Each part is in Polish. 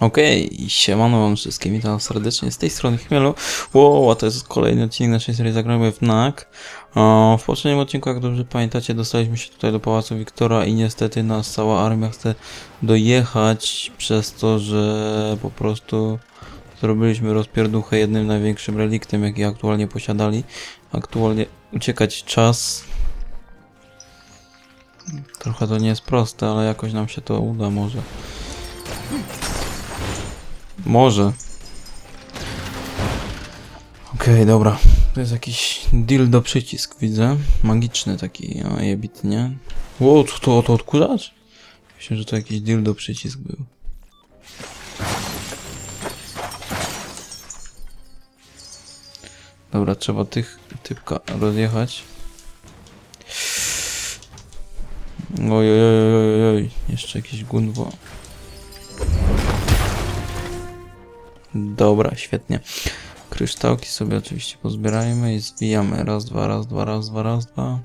Okej, siemano wam wszystkim, witam serdecznie z tej strony Chmielu. Wow, a to jest kolejny odcinek naszej serii Zagramy w NAK. O, w poprzednim odcinku, jak dobrze pamiętacie, dostaliśmy się tutaj do Pałacu Wiktora i niestety nas cała armia chce dojechać przez to, że po prostu zrobiliśmy rozpierduchę jednym największym reliktem, jaki aktualnie posiadali. Aktualnie uciekać czas. Trochę to nie jest proste, ale jakoś nam się to uda może. Może. Okej, dobra. To jest jakiś dildo przycisk, widzę. Magiczny taki, o jebitnie. Ło, co to, to odkurzacz? Myślę, że to jakiś dildo przycisk był. Dobra, trzeba tych typka rozjechać. Oj, oj, oj, oj, oj, jeszcze jakieś gunwo. Dobra, świetnie. Kryształki sobie oczywiście pozbierajmy i zwijamy. Raz, dwa, raz, dwa, raz, dwa, raz, dwa.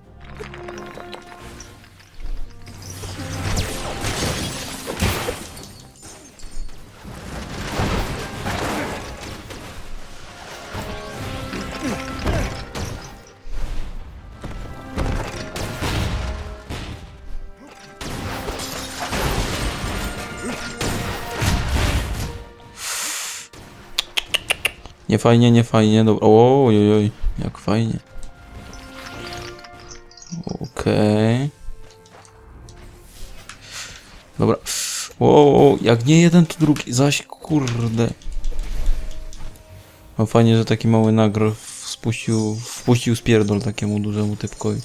Nie fajnie, nie fajnie, dobra. Oj, oj, oj, jak fajnie. Okej. Dobra. Wow, jak nie jeden, to drugi. Zaś kurde. No fajnie, że taki mały nagro spuścił, wpuścił spierdol takiemu dużemu typkowi.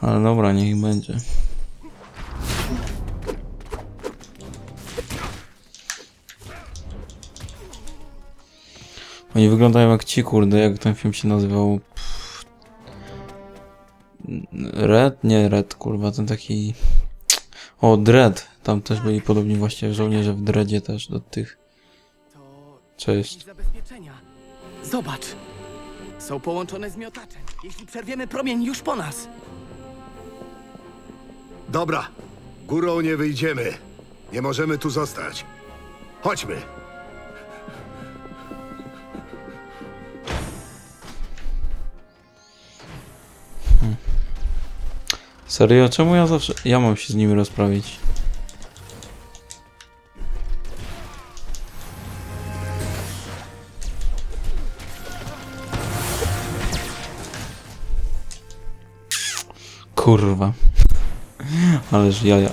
Ale dobra, niech będzie. Oni wyglądają jak ci, kurde, jak ten film się nazywał. Pff. Red? Nie, Red, kurwa, ten taki... O, Dread. Tam też byli podobni właśnie żołnierze w Dreadzie też do tych. To Cześć. Zobacz. Są połączone z miotaczem. Jeśli przerwiemy promień już po nas. Dobra, górą nie wyjdziemy. Nie możemy tu zostać. Chodźmy. Serio? Czemu ja zawsze... Ja mam się z nimi rozprawić? Kurwa. Ależ jaja.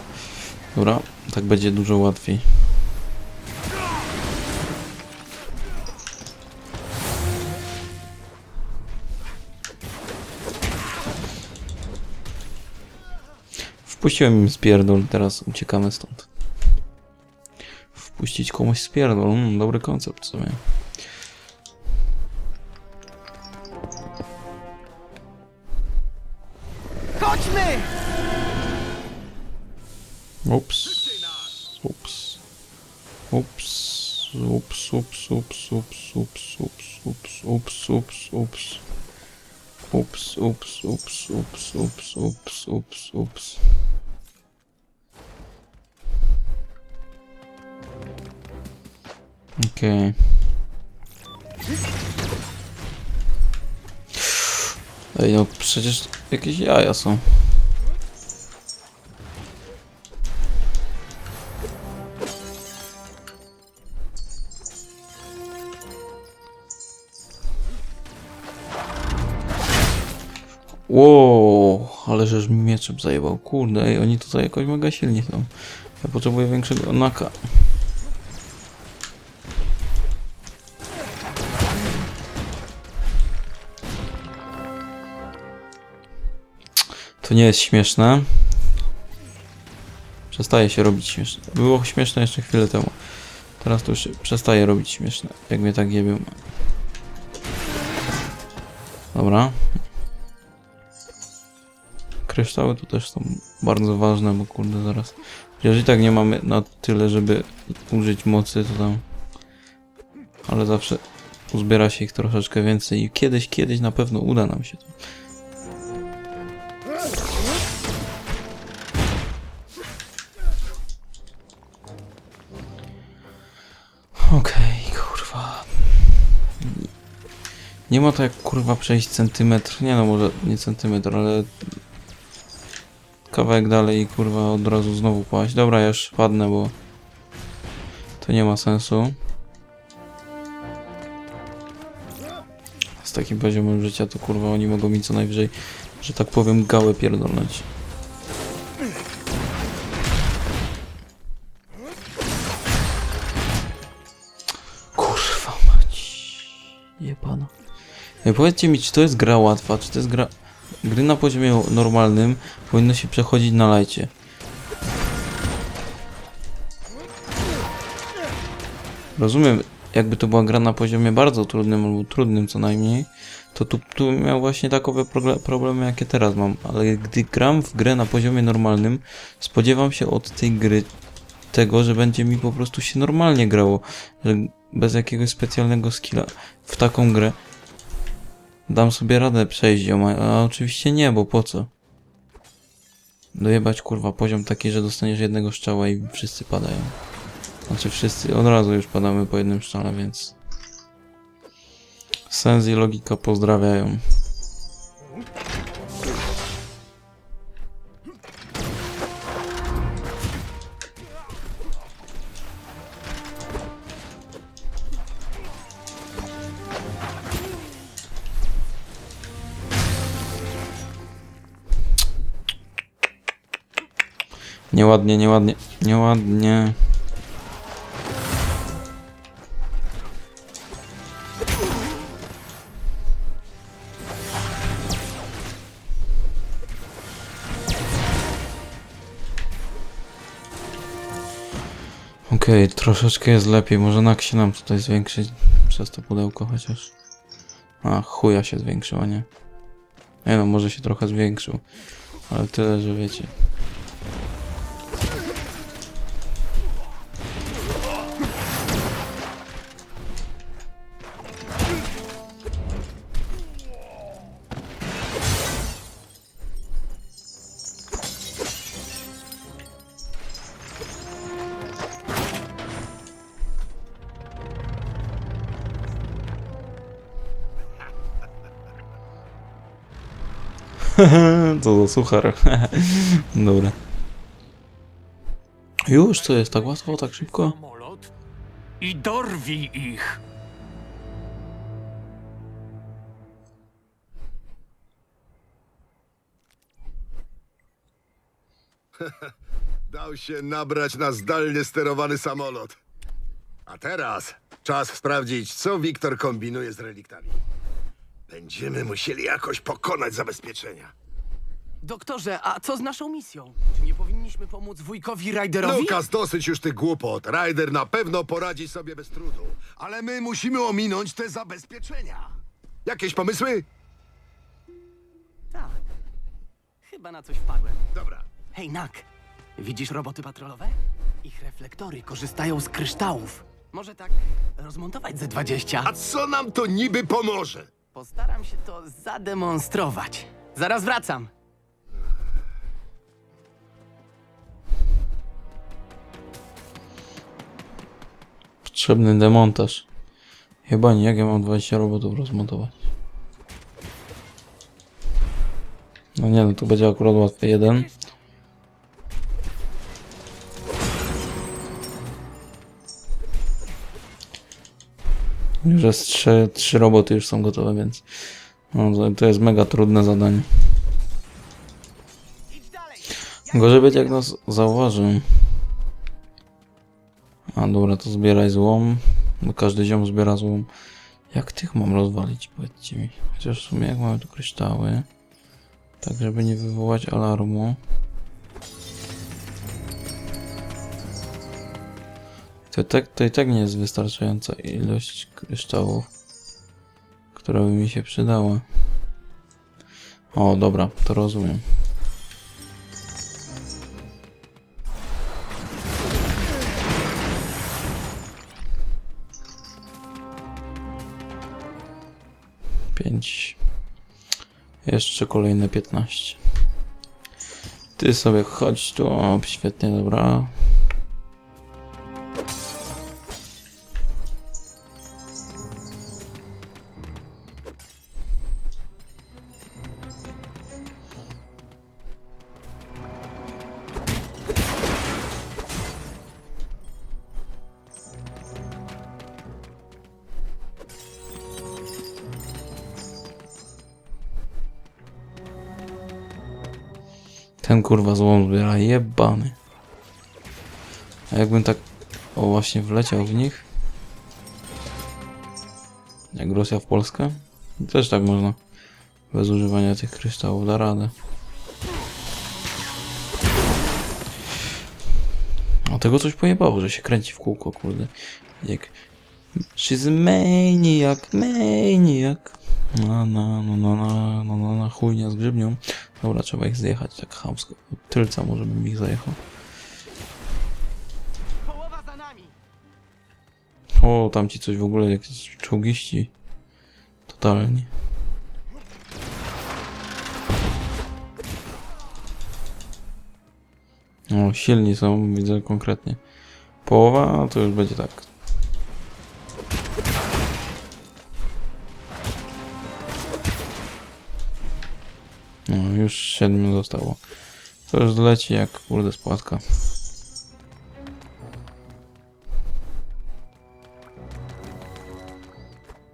Dobra, tak będzie dużo łatwiej. Wpuściłem im spierdol, teraz uciekamy stąd. Wpuścić komuś spierdol, mm, dobry koncept w sumie. Chodźmy! Ups. Ups. Ups. Ups, ups, ups, ups, ups, ups, ups, ups, ups, ups. Ups, ups, ups, ups, ups, ups, ups, ups. Okej. Ej, no przecież jakieś jaja są. Wow, ale żeż mi mieczem zajebał. Kurde, oni tutaj jakoś mega silni są. Ja potrzebuję większego naka. Nie jest śmieszne. Przestaje się robić śmieszne. Było śmieszne jeszcze chwilę temu. Teraz to już przestaje robić śmieszne. Jak mnie tak jebią. Dobra. Kryształy tu też są bardzo ważne, bo kurde zaraz. Jeżeli tak nie mamy na tyle, żeby użyć mocy, to tam. Ale zawsze uzbiera się ich troszeczkę więcej i kiedyś, kiedyś na pewno uda nam się to. Nie ma to jak kurwa przejść centymetr. Nie no, może nie centymetr, ale kawałek dalej i kurwa od razu znowu paść. Dobra, ja już padnę, bo to nie ma sensu. Z takim poziomem życia to kurwa oni mogą mi co najwyżej, że tak powiem, gałę pierdolnąć. Powiedzcie mi, czy to jest gra łatwa, czy to jest gra... Gry na poziomie normalnym powinno się przechodzić na lajcie. Rozumiem, jakby to była gra na poziomie bardzo trudnym albo trudnym co najmniej, to tu, tu miał właśnie takowe problemy, jakie teraz mam. Ale gdy gram w grę na poziomie normalnym, spodziewam się od tej gry tego, że będzie mi po prostu się normalnie grało, że bez jakiegoś specjalnego skilla w taką grę dam sobie radę przejść ją, a, oczywiście nie, bo po co? Dojebać kurwa poziom taki, że dostaniesz jednego strzała i wszyscy padają. Znaczy wszyscy, od razu już padamy po jednym strzale, więc... Sens i logika pozdrawiają. Nieładnie, nieładnie, nieładnie. Okej, troszeczkę jest lepiej. Może nak się nam tutaj zwiększyć przez to pudełko chociaż. A, chuja się zwiększył, a nie. Nie no, może się trochę zwiększył. Ale tyle, że wiecie. Co za suchar. Dobra. Już, co jest tak łatwo, tak szybko? Samolot i dorwij ich. Dał się nabrać na zdalnie sterowany samolot. A teraz czas sprawdzić, co Wiktor kombinuje z reliktami. Będziemy musieli jakoś pokonać zabezpieczenia. Doktorze, a co z naszą misją? Czy nie powinniśmy pomóc wujkowi Ryderowi? Lukas, dosyć już tych głupot. Ryder na pewno poradzi sobie bez trudu. Ale my musimy ominąć te zabezpieczenia. Jakieś pomysły? Tak. Chyba na coś wpadłem. Dobra. Hej, Nak. Widzisz roboty patrolowe? Ich reflektory korzystają z kryształów. Może tak rozmontować ze 20? A co nam to niby pomoże? Postaram się to zademonstrować. Zaraz wracam. Potrzebny demontaż. Chyba nie, jak ja mam 20 robotów rozmontować. No nie, no tu będzie akurat jeden. Już jest trzy, trzy roboty już są gotowe, więc no, to- jest mega trudne zadanie. Gorzej będzie jak nas zauważy. A dobra, to zbieraj złom. Bo każdy ziom zbiera złom. Jak tych mam rozwalić, powiedzcie mi. Chociaż w sumie jak mamy tu kryształy. Tak, żeby nie wywołać alarmu. To, tak, to i tak nie jest wystarczająca ilość kryształów, która by mi się przydała. O, dobra, to rozumiem. Pięć. Jeszcze kolejne 15. Ty sobie chodź tu, o, świetnie, dobra. Kurwa złom zbiera, jebany. A jakbym tak... O, właśnie wleciał w nich. Jak Rosja w Polskę. Też tak można. Bez używania tych kryształów da radę. A tego coś pojebało, że się kręci w kółko, kurde. Jak... She's a maniac, maniac. Na, na, na, na, na, na, na, na, chujnia z grzybnią. Dobra, trzeba ich zjechać tak chamsko. Tylca może bym ich zajechał. Połowa za nami! O, tam ci coś w ogóle, jakieś czołgiści. Totalnie. O, silni są, widzę konkretnie. Połowa, to już będzie tak. Już siedmiu zostało. To już leci jak kurde spłatka.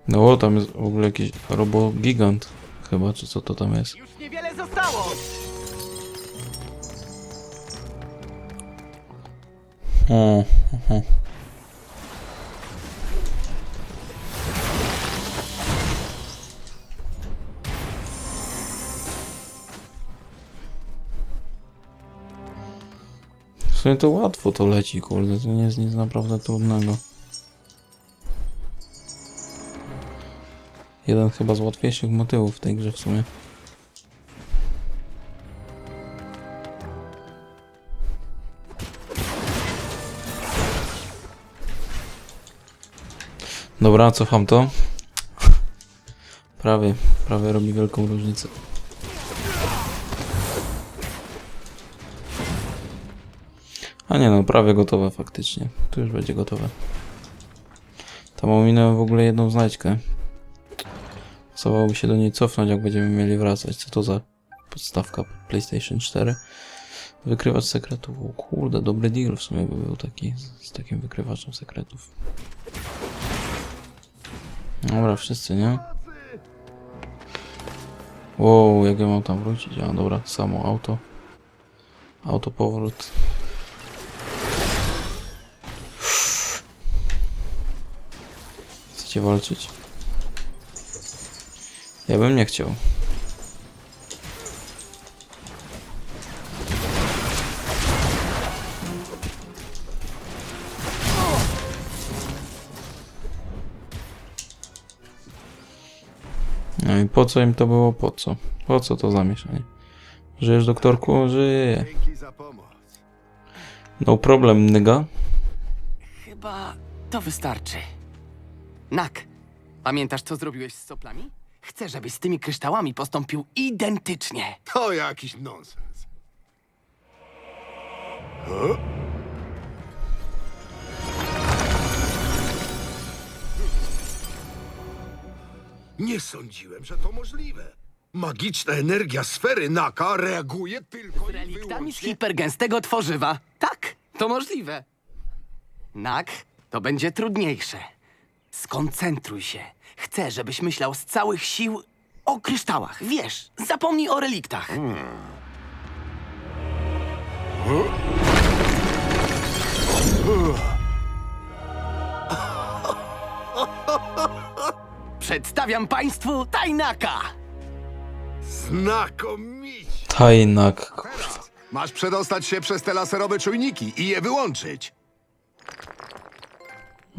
No, tam jest w ogóle jakiś robogigant chyba, czy co to tam jest. Już niewiele zostało! O, sumie to łatwo to leci, kurde, to nie jest nic naprawdę trudnego. Jeden chyba z łatwiejszych motywów w tej grze w sumie. Dobra, cofam to. Prawie, prawie robi wielką różnicę. A nie no, prawie gotowe faktycznie. Tu już będzie gotowe. Tam ominąłem w ogóle jedną znajdźkę. Pasowałoby się do niej cofnąć, jak będziemy mieli wracać. Co to za podstawka PlayStation 4? Wykrywacz sekretów. O kurde, dobry deal w sumie by był taki, z, z takim wykrywaczem sekretów. Dobra, wszyscy, nie? Wow, jak ja mam tam wrócić? A dobra, samo auto. Auto powrót. Chcecie walczyć? Ja bym nie chciał. No i po co im to było? Po co? Po co to zamieszanie? Żyjesz, doktorku? Żyję. Dzięki za pomoc. No problem, nyga. Chyba to wystarczy. Nak, pamiętasz co zrobiłeś z soplami? Chcę, żebyś z tymi kryształami postąpił identycznie. To jakiś nonsens. O? Nie sądziłem, że to możliwe. Magiczna energia sfery Naka reaguje tylko Z i reliktami z wyłącznie... hipergęstego tworzywa. Tak, to możliwe. Nak, to będzie trudniejsze. Skoncentruj się. Chcę, żebyś myślał z całych sił o kryształach. Wiesz, zapomnij o reliktach. Przedstawiam państwu Tajnaka! Znakomicie! Tajnak. Masz przedostać się przez te laserowe czujniki i je wyłączyć.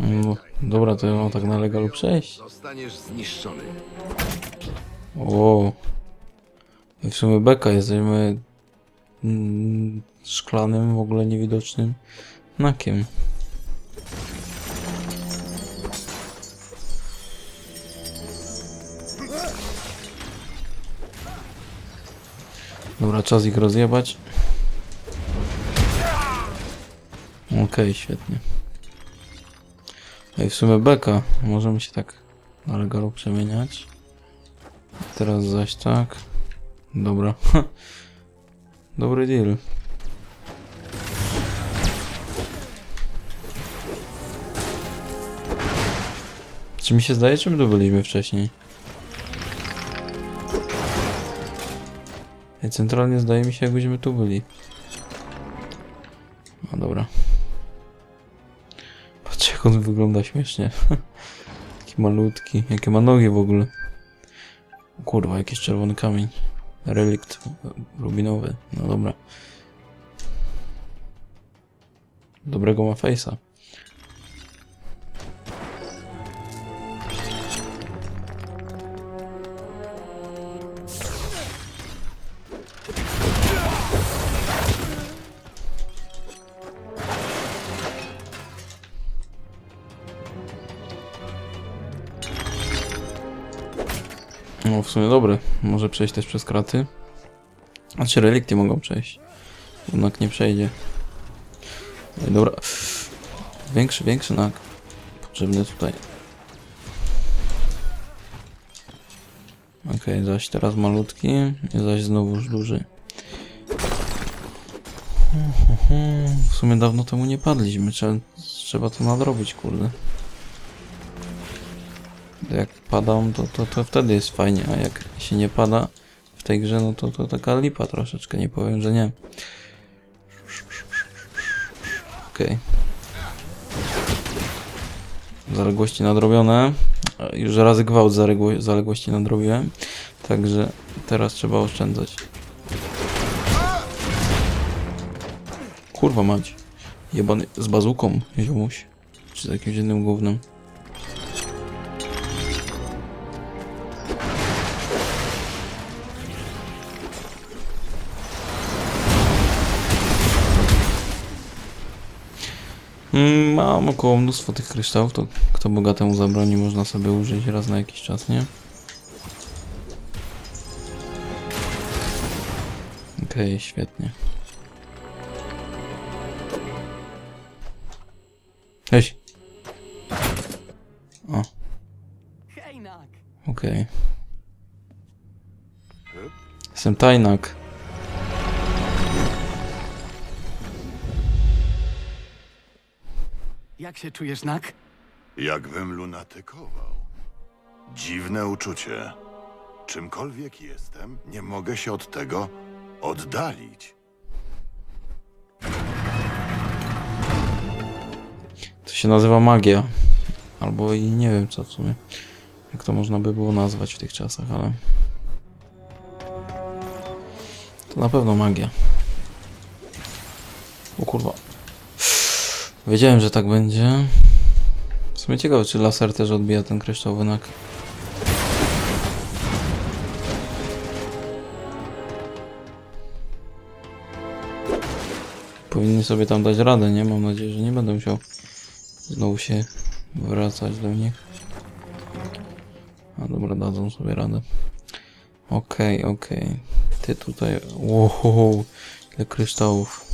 No, dobra, to ja mam tak na legalu przejść. Zostaniesz zniszczony. O. I w sumie beka, jesteśmy mm, szklanym, w ogóle niewidocznym nakiem. Dobra, czas ich rozjebać. Okej, świetnie. No i w sumie beka. Możemy się tak na legalu przemieniać. Teraz zaś tak. Dobra. Dobry deal. Czy mi się zdaje, czy my tu byliśmy wcześniej? centralnie zdaje mi się, jakbyśmy tu byli. No dobra. Jak on wygląda śmiesznie. Taki malutki. Jakie ma nogi w ogóle. Kurwa, jakiś czerwony kamień. Relikt rubinowy. No dobra. Dobrego ma face'a. Sumie dobry. Może przejść też przez kraty. Znaczy relikty mogą przejść. Jednak nie przejdzie. Ej, dobra. Większy, większy nak. Potrzebny tutaj. Okej, zaś teraz malutki, i zaś znowuż duży. W sumie dawno temu nie padliśmy, Trze- trzeba to nadrobić, kurde. Jak padam, to, to, to wtedy jest fajnie, a jak się nie pada w tej grze, no to, to taka lipa troszeczkę, nie powiem, że nie. Okej. Zaległości nadrobione. Już razy gwałt zaległo- zaległości nadrobiłem. Także teraz trzeba oszczędzać. Kurwa mać. Jebany z bazuką, ziomuś. Czy z jakimś innym gównem. Mam około mnóstwo tych kryształów, to kto bogatemu zabroni, można sobie użyć raz na jakiś czas, nie? Okej, świetnie. Cześć. O, Hej, Nak! okej. Jestem tajnak. Jak się czujesz, Nak? Jakbym lunatykował. Dziwne uczucie. Czymkolwiek jestem, nie mogę się od tego oddalić. To się nazywa magia. Albo i nie wiem co w sumie. Jak to można by było nazwać w tych czasach, ale... To na pewno magia. O kurwa. Wiedziałem, że tak będzie. W sumie ciekawe, czy laser też odbija ten kryształowy nak. Powinni sobie tam dać radę, nie? Mam nadzieję, że nie będę musiał znowu się wracać do nich. A dobra, dadzą sobie radę. Okej, okej. Ty tutaj... Wow, ile kryształów.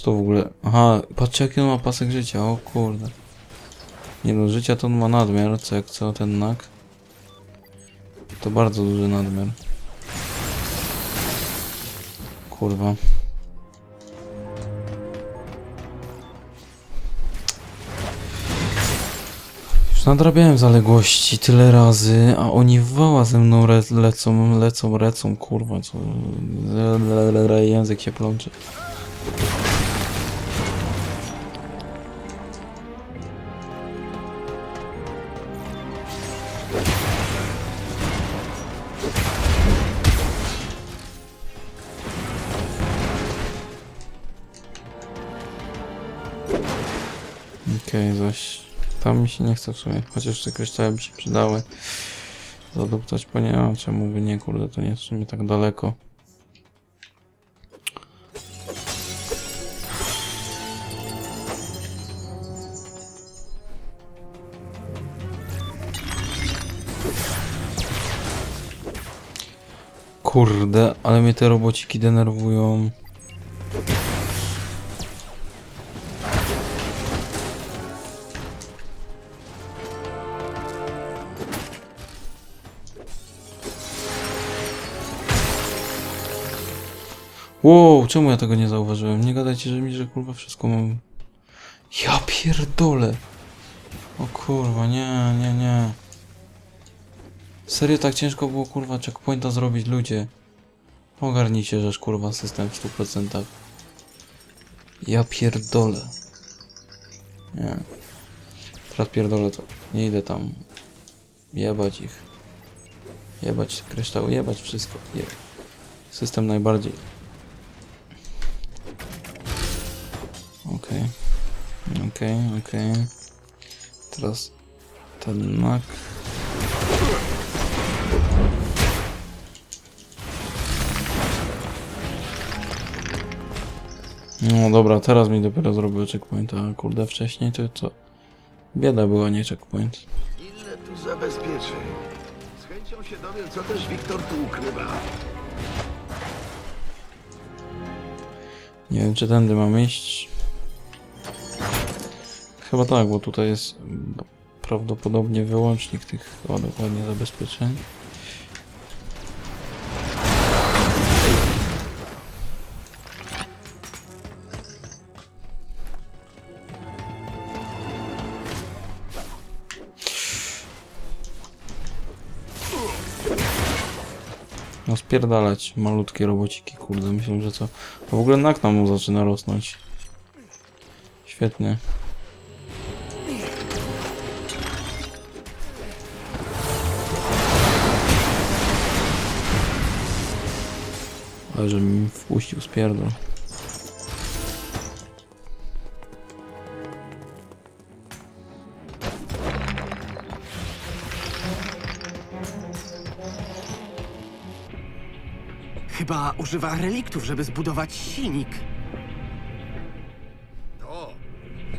Co to w ogóle? Aha, patrzcie jaki on ma pasek życia, o kurde. Nie no, życia to on ma nadmiar, co jak co ten nak. To bardzo duży nadmiar. Kurwa. Już nadrabiałem zaległości tyle razy, a oni wała ze mną re lecą, lecą, lecą, kurwa, co... le- le- le- le- Język się plączy. Okej, zaś tam mi się nie chce w sumie, chociaż te kryształy by się przydały zaduptać, bo nie wiem czemu by nie, kurde, to nie w sumie tak daleko. Kurde, ale mnie te robociki denerwują. Wow, czemu ja tego nie zauważyłem? Nie gadajcie, że mi, że kurwa wszystko mam... Ja pierdolę! O kurwa, nie, nie, nie. Serio tak ciężko było kurwa checkpointa zrobić ludzie. Ogarnijcie rzecz kurwa system w 100%. Ja pierdolę. Nie. Teraz pierdolę to. Nie idę tam. Jebać ich. Jebać kryształ, jebać wszystko. Je. System najbardziej. Okej. Okej, okej. Teraz ten nak. No dobra, teraz mi dopiero zrobił checkpoint, a kurde wcześniej to co? Bieda była, nie checkpoint. Ile tu zabezpieczeń? Z chęcią się dowiem, co też Wiktor tu ukrywa. Nie wiem, czy tędy mam iść. Chyba tak, bo tutaj jest prawdopodobnie wyłącznik tych o, dokładnie zabezpieczeń. No spierdalać malutkie robociki, kurde, myślę, że co... W ogóle nakna mu zaczyna rosnąć. Świetnie. Ale że mi wpuścił spierdol. Używa reliktów, żeby zbudować silnik. To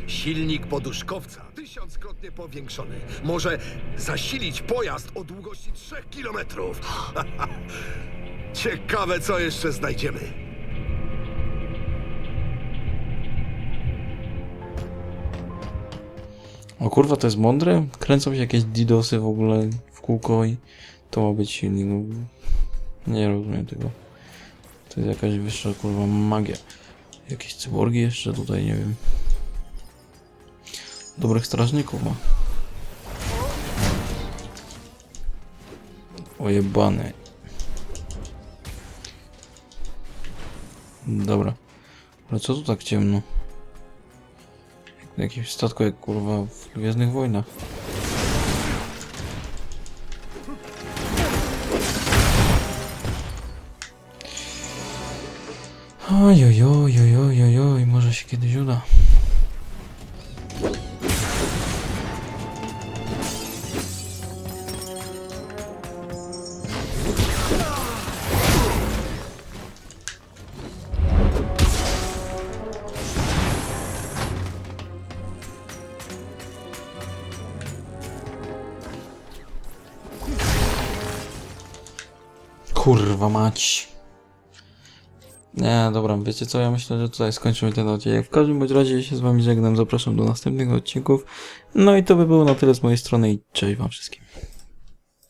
silnik poduszkowca, tysiąckrotnie powiększony. Może zasilić pojazd o długości 3 kilometrów. Ciekawe, co jeszcze znajdziemy. O kurwa, to jest mądre? Kręcą się jakieś didosy w ogóle w kółko i to ma być silnik. No, nie rozumiem tego. To jest jakaś wyższa kurwa magia. Jakieś cyborgi jeszcze tutaj, nie wiem. Dobrych strażników ma. Ojebany. Dobra. Ale co tu tak ciemno? Na jakimś statku jak kurwa w Gwiezdnych Wojnach. Ojojojojojojoj, może się kiedyś uda. Kurwa mać. Nie, dobra, wiecie co, ja myślę, że tutaj skończymy ten odcinek. W każdym bądź razie się z wami żegnam, zapraszam do następnych odcinków. No i to by było na tyle z mojej strony i cześć wam wszystkim.